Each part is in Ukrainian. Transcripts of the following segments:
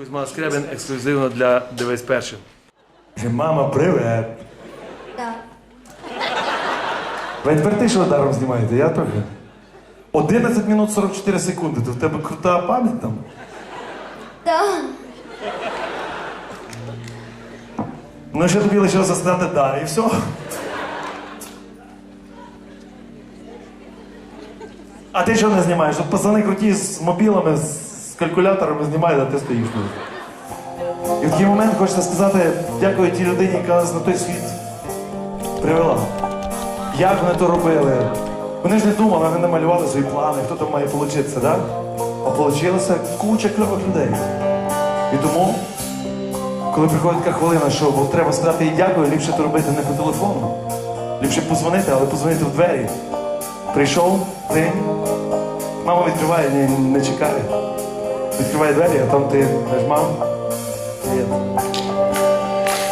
Кузьма Скрябин ексклюзивно для Дивись першим. Мама, привет. Так. Ви тепер ти що даром знімаєте, я трохи. 11 минут 44 секунди. То в тебе крута пам'ять там? Так. Ну що тобі лишилося сказати да, і все. А ти що не знімаєш? От пацани круті з мобілами, з калькуляторами знімають, а ти стоїш тут. І в такий момент хочеться сказати дякую тій людині, яка нас на той світ привела. Як вони то робили? Вони ж не думали, вони не малювали свої плани, хто там має получитися, так? А получилося куча кльових людей. І тому коли приходить така хвилина, що треба сказати їй дякую, ліпше то робити не по телефону. Ліпше позвонити, але позвонити в двері. Прийшов, день. Мама відкриває, не, не чекає. Відкриває двері, а там ти кажеш, мам.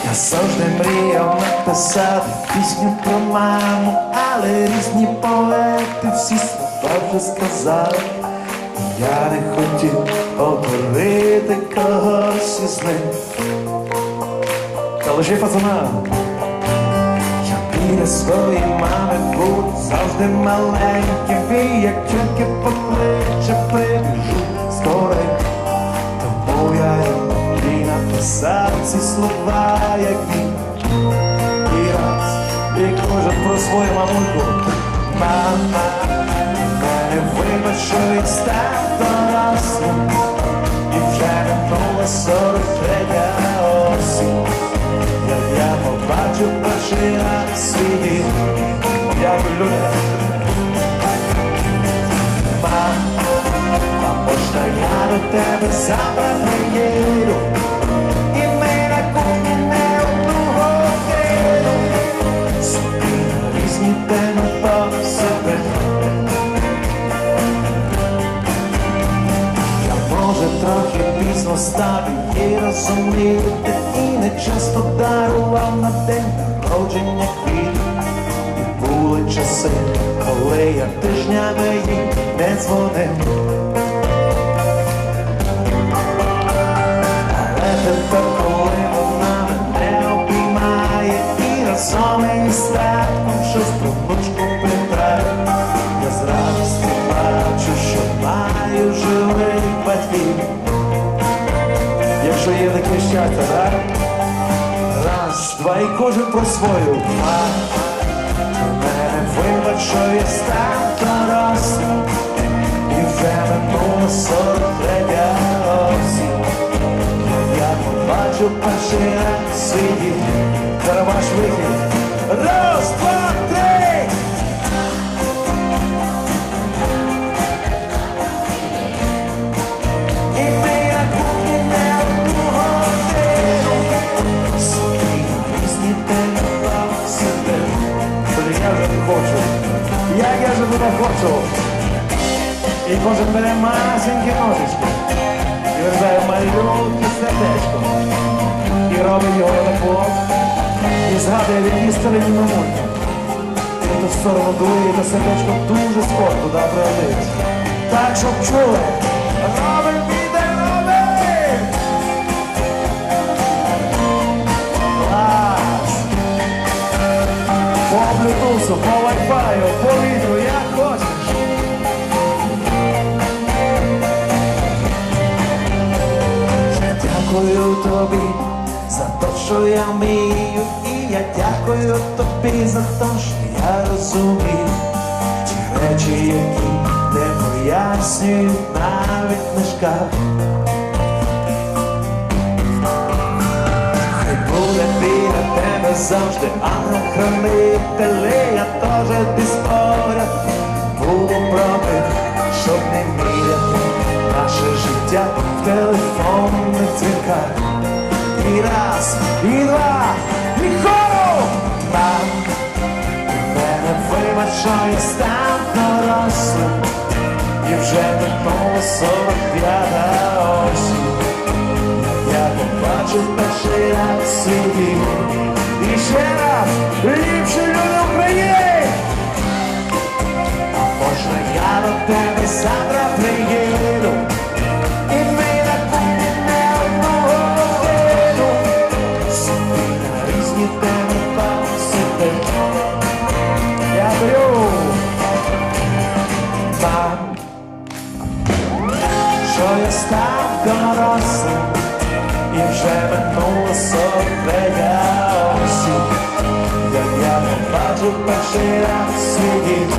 Я завжди мріяв написати пісню про маму, але різні поети всі слова вже сказали. Я не хотів повторити когось із них. Та лише пацана. Я біля своєї мами буду завжди маленьким, і як тільки покличе, слова, як він. І раз, і кожен про свою мамульку. Мама, мене вибач, що дорослим. І вже минула сорок третя осінь. Як я побачив перший раз свій дім. Дякую, люди. Мам, а можна я до тебе завтра приїду? І і розуміти, і не часто дарував на день народження квіти. І були часи, коли я тижнями їй не дзвонив. Але тепер, коли вона мене обіймає і разом із страхом щось про внучку питає, я з радістю бачу, що маю живих батьків. Якщо є таке щастя, так? Раз, два і кожен про свою. Мене вибач, що я став дорослим, і минуло сорок третя осінь. Я побачив перший раз свій дім. Зараз вихід. І кожен бере масенькі ножички. І вирізає малюнки сердечко. І робить його лепо. І згадує від її старинні мамульки. І ту сторону дує, і то сердечко дуже скоро туди прилетить. Так, щоб чули. Робить, піде, робить! Клас! По блютусу, по вайфаю, по відео, дякую тобі за те, що я вмію, і я дякую тобі за те, що я розумію. Ті речі, які не пояснюють навіть книжка. Хай буде біля тебе завжди ангел-хранитель, я теж десь поряд. Буду проти, щоб не міряти наше життя в телефонних дзвінках. І раз, і два, і хору! Мам, мене вибач, що я став і вже минуло сорок п'ята осінь. Я побачив перший раз свій і вже минуло сорок. Як я побачив перший раз свій дім.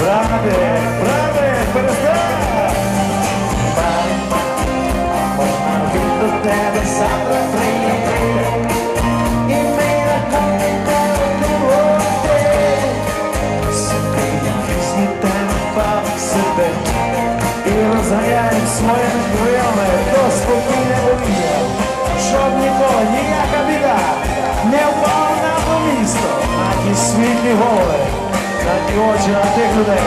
Брате, брате, перестань! Можна він до тебе завтра прийде. І ми на коли води. Собі пісні темпа себе. І розганяємо своїми крилами до повітря. Щоб ніколи ніяка біда не впала на то місто, на ті світлі голови, на ті очі на тих людей.